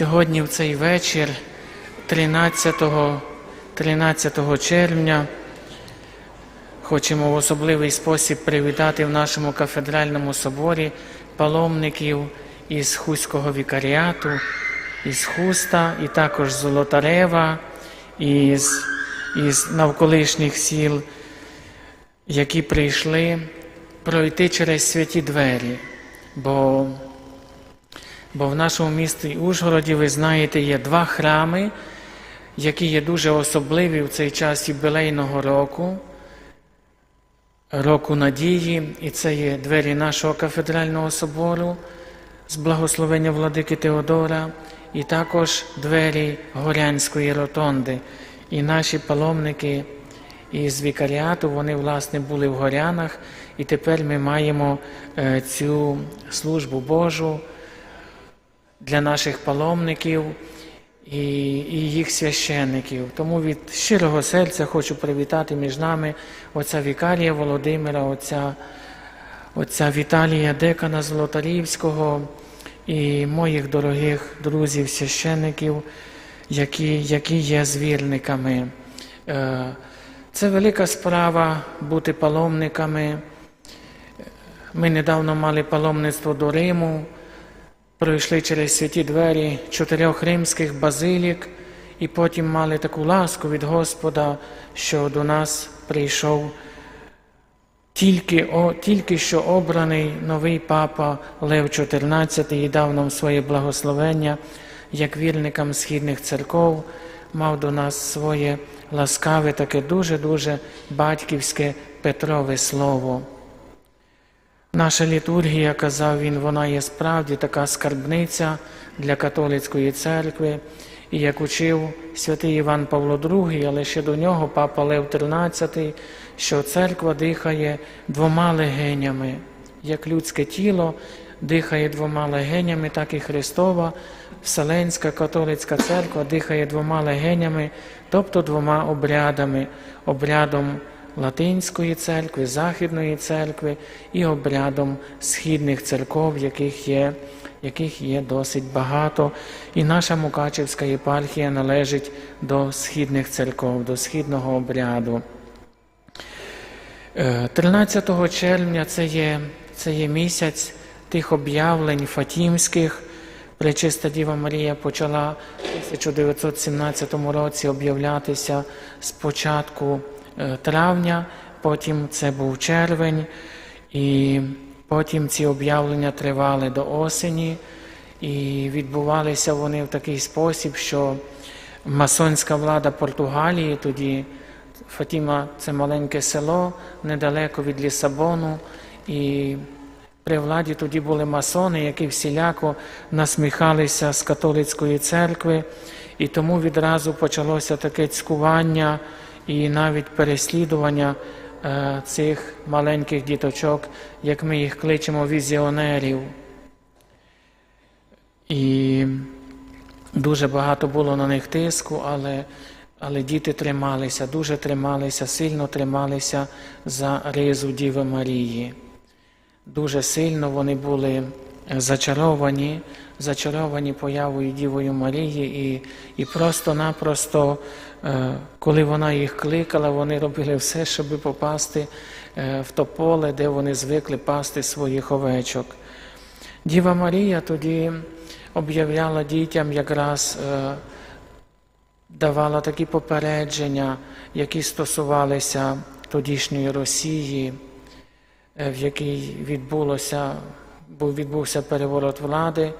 Сьогодні в цей вечір, 13, 13 червня, хочемо в особливий спосіб привітати в нашому кафедральному соборі паломників із Хуського вікаріату, із Хуста, і також Золотарева, із, із навколишніх сіл, які прийшли пройти через святі двері. Бо Бо в нашому місті Ужгороді, ви знаєте, є два храми, які є дуже особливі в цей час юбілейного року, року надії, і це є двері нашого кафедрального собору з благословення владики Теодора, і також двері Горянської ротонди. І наші паломники із вікаріату, вони, власне, були в горянах, і тепер ми маємо е, цю службу Божу для наших паломників і, і їх священників. Тому від щирого серця хочу привітати між нами отця Вікарія Володимира, отця, отця Віталія Декана Золотарівського і моїх дорогих друзів, священників, які, які є звірниками. Е, Це велика справа бути паломниками. Ми недавно мали паломництво до Риму пройшли через святі двері чотирьох римських базилік, і потім мали таку ласку від Господа, що до нас прийшов тільки о, тільки що обраний новий папа Лев XIV і дав нам своє благословення як вірникам східних церков, мав до нас своє ласкаве, таке дуже-дуже батьківське Петрове Слово. Наша літургія, казав він, вона є справді така скарбниця для католицької церкви, і як учив святий Іван Павло II, але ще до нього папа Лев XIII, що церква дихає двома легенями, як людське тіло дихає двома легенями, так і Христова, Вселенська католицька церква дихає двома легенями, тобто двома обрядами, обрядом Латинської церкви, Західної церкви і обрядом східних церков, яких є яких є досить багато. І наша Мукачевська єпархія належить до східних церков, до східного обряду. 13 е, червня це є, це є місяць тих об'явлень Фатімських. Пречиста Діва Марія почала в 1917 році об'являтися спочатку травня, потім це був червень, і потім ці об'явлення тривали до осені, і відбувалися вони в такий спосіб, що масонська влада Португалії тоді. Фатіма це маленьке село недалеко від Лісабону, і при владі тоді були масони, які всіляко насміхалися з католицької церкви, і тому відразу почалося таке цькування і навіть переслідування е, цих маленьких діточок, як ми їх кличемо візіонерів. І дуже багато було на них тиску, але але діти трималися, дуже трималися, сильно трималися за ризу Діви Марії. Дуже сильно вони були зачаровані, зачаровані появою Дівою Марії, і і просто-напросто, е, коли вона їх кликала, вони робили все, щоб попасти е, в то поле, де вони звикли пасти своїх овечок. Діва Марія тоді об'являла дітям якраз. Е, давала такі попередження, які стосувалися тодішньої Росії, в якій відбулося був відбувся переворот влади,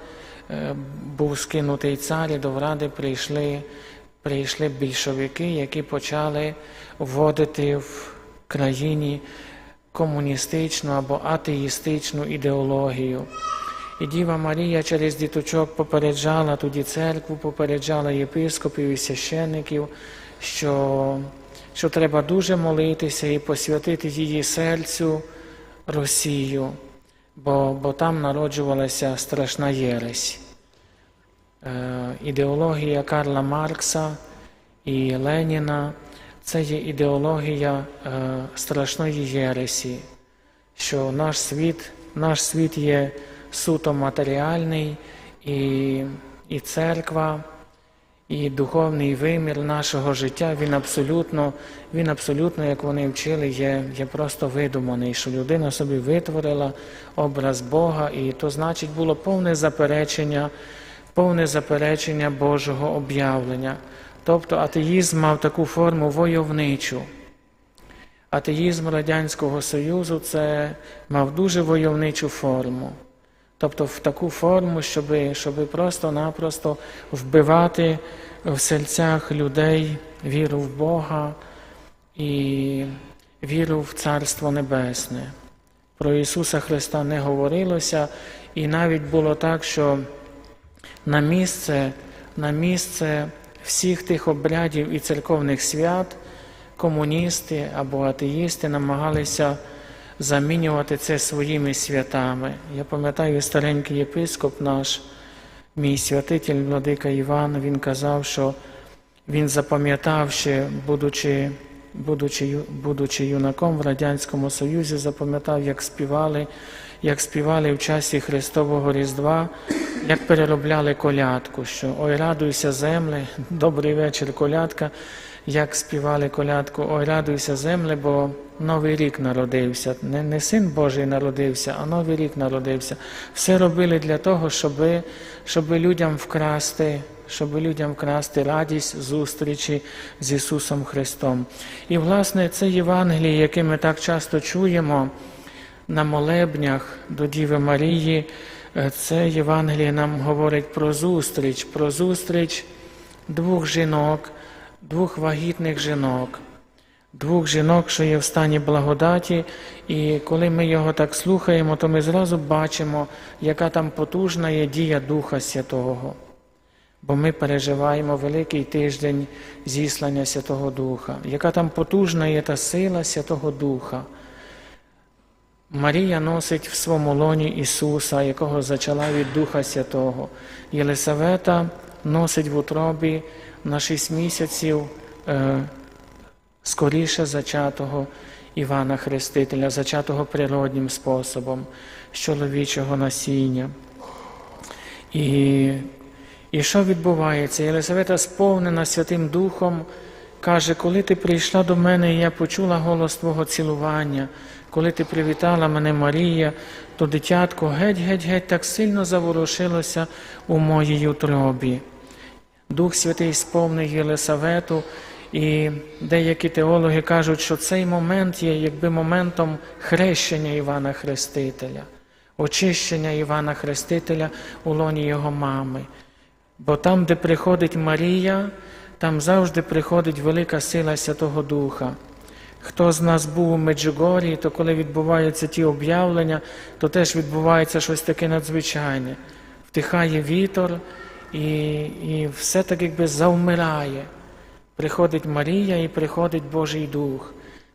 е, був скинутий цар і до влади прийшли прийшли більшовики, які почали вводити в країні комуністичну або атеїстичну ідеологію. І Діва Марія через діточок попереджала тоді церкву, попереджала єпископів і священників, що що треба дуже молитися і посвятити її серцю Росію бо бо там народжувалася страшна єресь. Е, Ідеологія Карла Маркса і Леніна це є ідеологія е, страшної єресі, що наш світ, наш світ є суто матеріальний і і церква, і духовний вимір нашого життя, він абсолютно, він абсолютно, як вони вчили, є, є просто видуманий, що людина собі витворила образ Бога, і то значить було повне заперечення, повне заперечення Божого об'явлення. Тобто атеїзм мав таку форму войовничу. Атеїзм Радянського Союзу це мав дуже войовничу форму. Тобто в таку форму, щоб, щоб просто-напросто вбивати в серцях людей віру в Бога і віру в Царство Небесне. Про Ісуса Христа не говорилося, і навіть було так, що на місце, на місце всіх тих обрядів і церковних свят комуністи або атеїсти намагалися замінювати це своїми святами. Я пам'ятаю, старенький єпископ наш, мій святитель Владика Іван, він казав, що він запам'ятав ще, будучи, будучи, будучи юнаком в Радянському Союзі, запам'ятав, як співали, як співали в часі Христового Різдва, як переробляли колядку, що Ой, радуйся, земле, добрий вечір, колядка, як співали колядку, Ой, радуйся, земле, бо Новий рік народився. Не, не син Божий народився, а Новий рік народився. Все робили для того, щоб, щоб людям вкрасти, щоб людям вкрасти радість зустрічі з Ісусом Христом. І, власне, це Євангеліє, яке ми так часто чуємо на молебнях до Діви Марії, е, це Євангеліє нам говорить про зустріч, про зустріч двох жінок, двох вагітних жінок, двох жінок, що є в стані благодаті, і коли ми його так слухаємо, то ми зразу бачимо, яка там потужна є дія Духа Святого. Бо ми переживаємо великий тиждень зіслання Святого Духа, яка там потужна є та сила Святого Духа. Марія носить в своєму лоні Ісуса, якого зачала від Духа Святого. Єлисавета носить в утробі на шість місяців е, скоріше зачатого Івана Хрестителя, зачатого природнім способом з чоловічого насіння. І, і що відбувається? Єлисавета сповнена Святим Духом, каже, коли ти прийшла до мене, і я почула голос Твого цілування, коли ти привітала мене Марія, то дитятко геть-геть-геть так сильно заворушилося у моїй утробі. Дух Святий сповнив Єлисавету, і деякі теологи кажуть, що цей момент є якби моментом хрещення Івана Хрестителя, очищення Івана Хрестителя у лоні його мами. Бо там, де приходить Марія, там завжди приходить велика сила Святого Духа. Хто з нас був у Меджугорі, то коли відбуваються ті об'явлення, то теж відбувається щось таке надзвичайне. Втихає вітер і, і все так якби завмирає. Приходить Марія і приходить Божий Дух.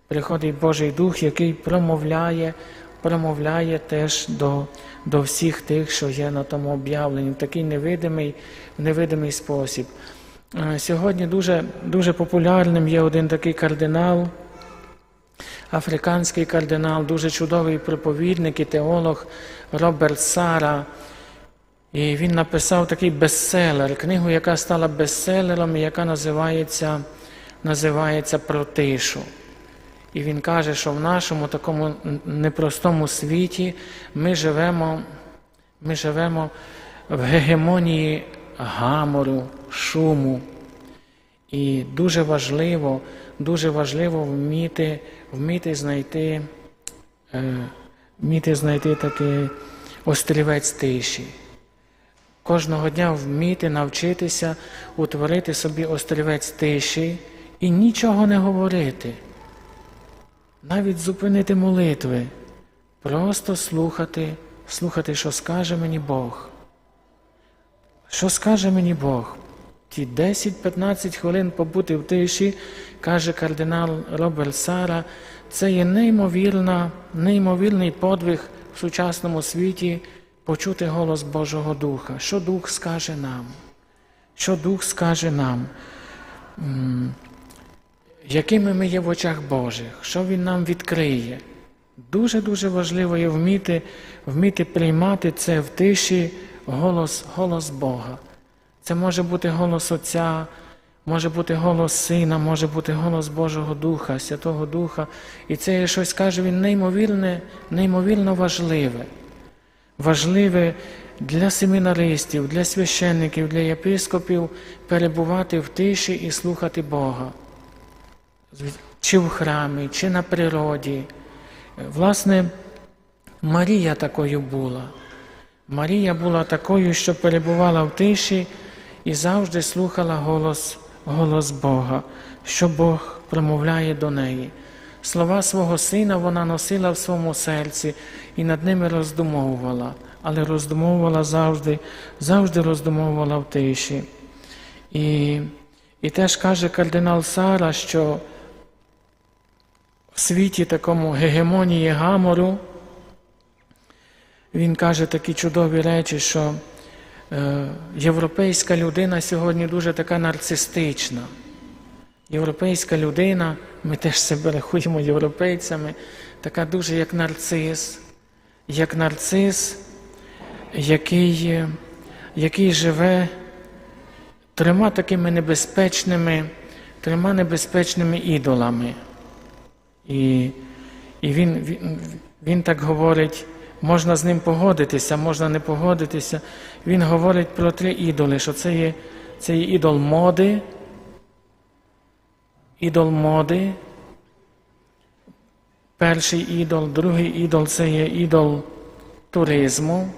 Приходить Божий Дух, який промовляє, промовляє теж до, до всіх тих, що є на тому об'явленні, в такий невидимий, невидимий спосіб. Е, Сьогодні дуже, дуже популярним є один такий кардинал, африканський кардинал, дуже чудовий проповідник і теолог Роберт Сара. І він написав такий бестселер, книгу, яка стала бестселером, яка називається, називається Про тишу. І він каже, що в нашому такому непростому світі ми живемо, ми живемо в гегемонії гамору, шуму. І дуже важливо, дуже важливо вміти, вміти знайти, е, вміти знайти такий острівець тиші. Кожного дня вміти навчитися утворити собі острівець тиші і нічого не говорити, навіть зупинити молитви, просто слухати, слухати, що скаже мені Бог. Що скаже мені Бог? Ті 10-15 хвилин побути в тиші, каже кардинал Роберт Сара, це є неймовірна, неймовірний подвиг в сучасному світі почути голос Божого Духа. Що Дух скаже нам? Що Дух скаже нам? Якими ми є в очах Божих, що Він нам відкриє? Дуже-дуже важливо є вміти, вміти приймати це в тиші голос, голос Бога. Це може бути голос Отця, може бути голос Сина, може бути голос Божого Духа, Святого Духа. І це щось каже він неймовірне, неймовірно важливе. Важливе для семінаристів, для священників, для єпископів перебувати в тиші і слухати Бога. Чи в храмі, чи на природі. Власне, Марія такою була. Марія була такою, що перебувала в тиші і завжди слухала голос, голос Бога, що Бог промовляє до неї. Слова свого сина вона носила в своєму серці і над ними роздумовувала, але роздумовувала завжди, завжди роздумовувала в тиші. І, і теж каже кардинал Сара, що в світі такому гегемонії гамору, він каже такі чудові речі, що е, європейська людина сьогодні дуже така нарцистична. Європейська людина, ми теж себе рахуємо європейцями, така дуже як нарцис, як нарцис, який, який живе трьома такими небезпечними, трьома небезпечними ідолами. І, і він, він, він так говорить, можна з ним погодитися, можна не погодитися. Він говорить про три ідоли, що це є, це є ідол моди, ідол моди, перший ідол, другий ідол це є ідол туризму.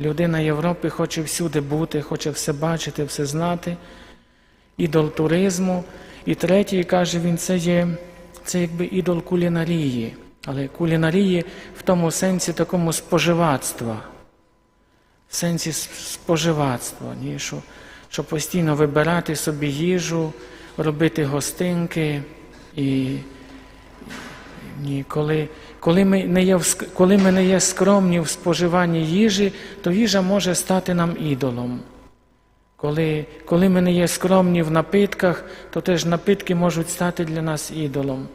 Людина Європи хоче всюди бути, хоче все бачити, все знати. Ідол туризму. І третій, каже він, це є це якби ідол кулінарії, але кулінарії в тому сенсі такому споживацтва, в сенсі споживацтва, ні, що, що постійно вибирати собі їжу, робити гостинки. І ні, коли, коли, ми не є, коли ми не є скромні в споживанні їжі, то їжа може стати нам ідолом. Коли коли ми не є скромні в напитках, то теж напитки можуть стати для нас ідолом.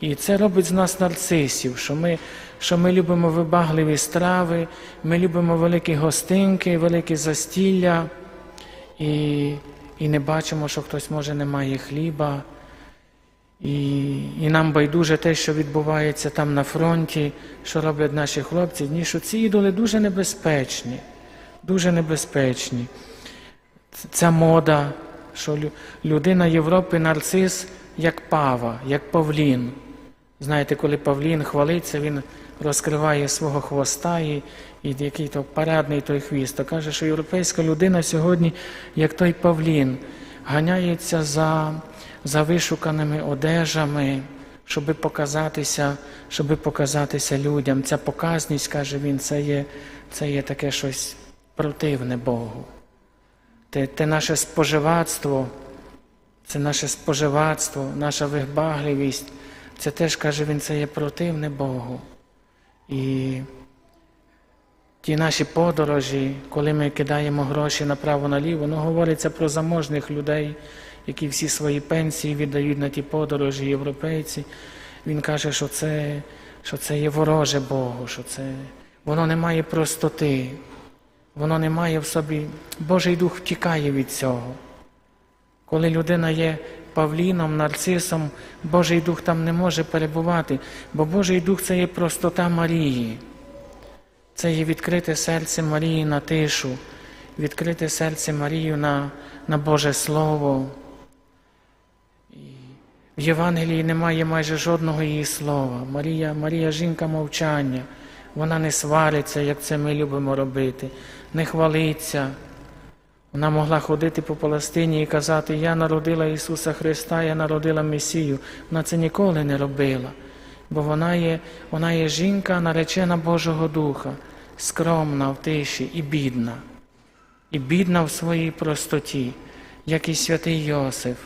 І це робить з нас нарцисів, що ми що ми любимо вибагливі страви, ми любимо великі гостинки, великі застілля, і і не бачимо, що хтось може не має хліба. І і нам байдуже те, що відбувається там на фронті, що роблять наші хлопці, ні, що ці ідоли дуже небезпечні, дуже небезпечні ця мода, що людина Європи нарцис як пава, як павлін. Знаєте, коли павлін хвалиться, він розкриває свого хвоста і, який то парадний той хвіст. То каже, що європейська людина сьогодні, як той павлін, ганяється за за вишуканими одежами, щоб показатися щоб показатися людям. Ця показність, каже він, це є, це є таке щось противне Богу те, те наше споживацтво, це наше споживацтво, наша вибагливість, це теж, каже він, це є противне Богу. І ті наші подорожі, коли ми кидаємо гроші направо-наліво, ну говориться про заможних людей, які всі свої пенсії віддають на ті подорожі, європейці. Він каже, що це що це є вороже Богу, що це воно не має простоти. Воно не має в собі, Божий Дух втікає від цього. Коли людина є Павліном, нарцисом, Божий Дух там не може перебувати, бо Божий Дух це є простота Марії, це є відкрите серце Марії на тишу, відкрите серце Марію на, на Боже Слово. В Євангелії немає майже жодного її слова. Марія, Марія жінка мовчання. Вона не свариться, як це ми любимо робити, не хвалиться. Вона могла ходити по Палестині і казати, я народила Ісуса Христа, я народила Месію. Вона це ніколи не робила, бо вона є вона є жінка, наречена Божого Духа, скромна в тиші і бідна, і бідна в своїй простоті, як і святий Йосиф.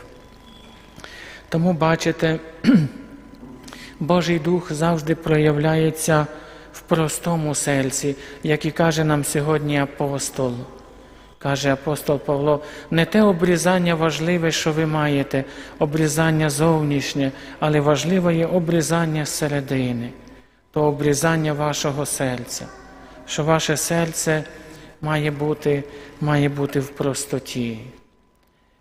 Тому бачите, Божий Дух завжди проявляється в простому серці, як і каже нам сьогодні апостол. Каже апостол Павло, не те обрізання важливе, що ви маєте, обрізання зовнішнє, але важливе є обрізання середини, то обрізання вашого серця, що ваше серце має бути, має бути в простоті,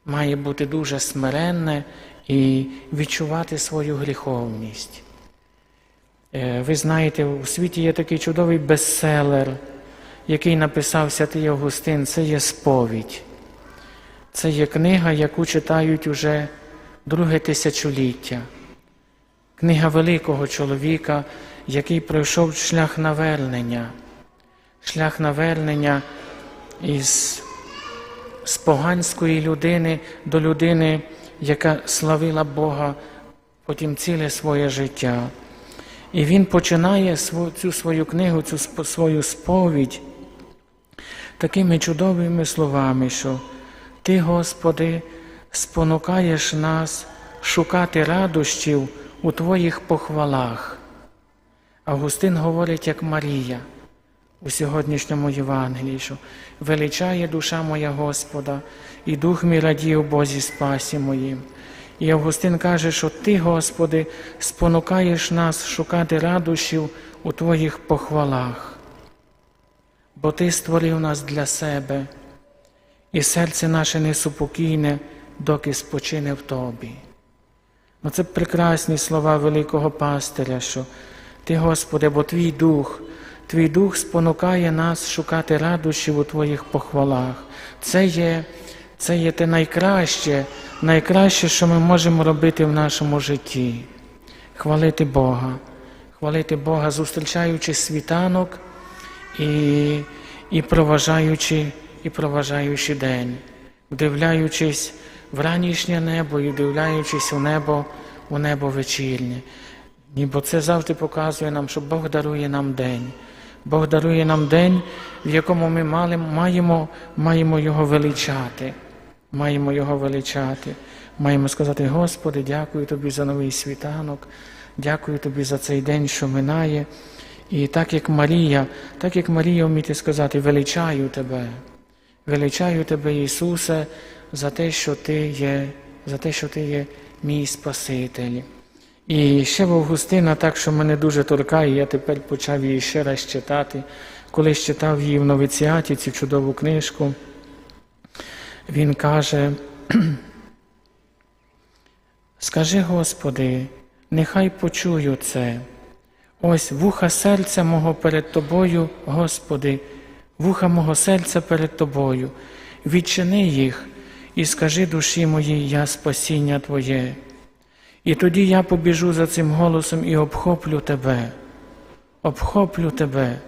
має бути дуже смиренне і відчувати свою гріховність. Е, Ви знаєте, у світі є такий чудовий бестселер, який написав святий Августин, це є сповідь. Це є книга, яку читають уже друге тисячоліття. Книга великого чоловіка, який пройшов шлях навернення, шлях навернення із з поганської людини до людини, яка славила Бога потім ціле своє життя. І він починає цю свою книгу, цю свою сповідь такими чудовими словами, що Ти, Господи, спонукаєш нас шукати радощів у Твоїх похвалах. Августин говорить, як Марія у сьогоднішньому Євангелії, що величає душа моя Господа, і дух мій радіє в Бозі спасі моїм. І Августин каже, що Ти, Господи, спонукаєш нас шукати радощів у Твоїх похвалах, бо Ти створив нас для себе, і серце наше несупокійне, доки спочине в Тобі. Ну, це прекрасні слова великого пастиря, що Ти, Господи, бо Твій Дух, Твій Дух спонукає нас шукати радощів у Твоїх похвалах. Це є, це є те найкраще, найкраще, що ми можемо робити в нашому житті. Хвалити Бога, хвалити Бога, зустрічаючи світанок і, і проважаючи, і проважаючи день, вдивляючись в ранішнє небо і вдивляючись у небо, у небо вечірнє. Ніби це завжди показує нам, що Бог дарує нам день. Бог дарує нам день, в якому ми мали, маємо, маємо Його величати. Маємо Його величати. Маємо сказати, Господи, дякую Тобі за новий світанок, дякую Тобі за цей день, що минає. І так як Марія, так як Марія вміти сказати, величаю Тебе, величаю Тебе, Ісусе, за те, що Ти є, за те, що Ти є мій Спаситель. І ще в Августина, так що мене дуже торкає, я тепер почав її ще раз читати. Коли читав її в новиціаті, цю чудову книжку, він каже, скажи, Господи, нехай почую це. Ось вуха серця мого перед Тобою, Господи, вуха мого серця перед Тобою, відчини їх і скажи душі моїй, я спасіння Твоє. І тоді я побіжу за цим голосом і обхоплю тебе, обхоплю тебе,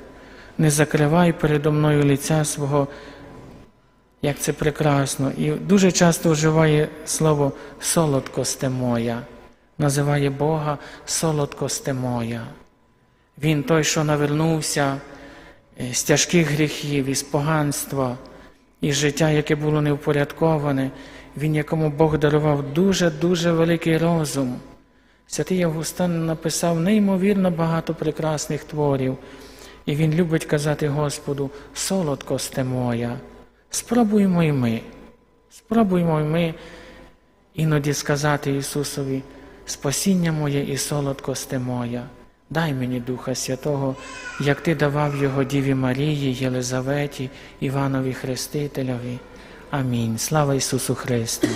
не закривай передо мною лиця свого, як це прекрасно. І дуже часто вживає слово солодкосте моя, називає Бога солодкосте моя. Він той, що навернувся е, з тяжких гріхів, із поганства, із життя, яке було невпорядковане, він, якому Бог дарував дуже-дуже великий розум. Святий Августин написав неймовірно багато прекрасних творів, і він любить казати Господу, солодкосте моя, спробуймо й ми, спробуймо й ми іноді сказати Ісусові, спасіння моє і солодкосте моя. Дай мені Духа Святого, як Ти давав його Діві Марії, Єлизаветі, Іванові Хрестителеві. Амінь. Слава Ісусу Христу!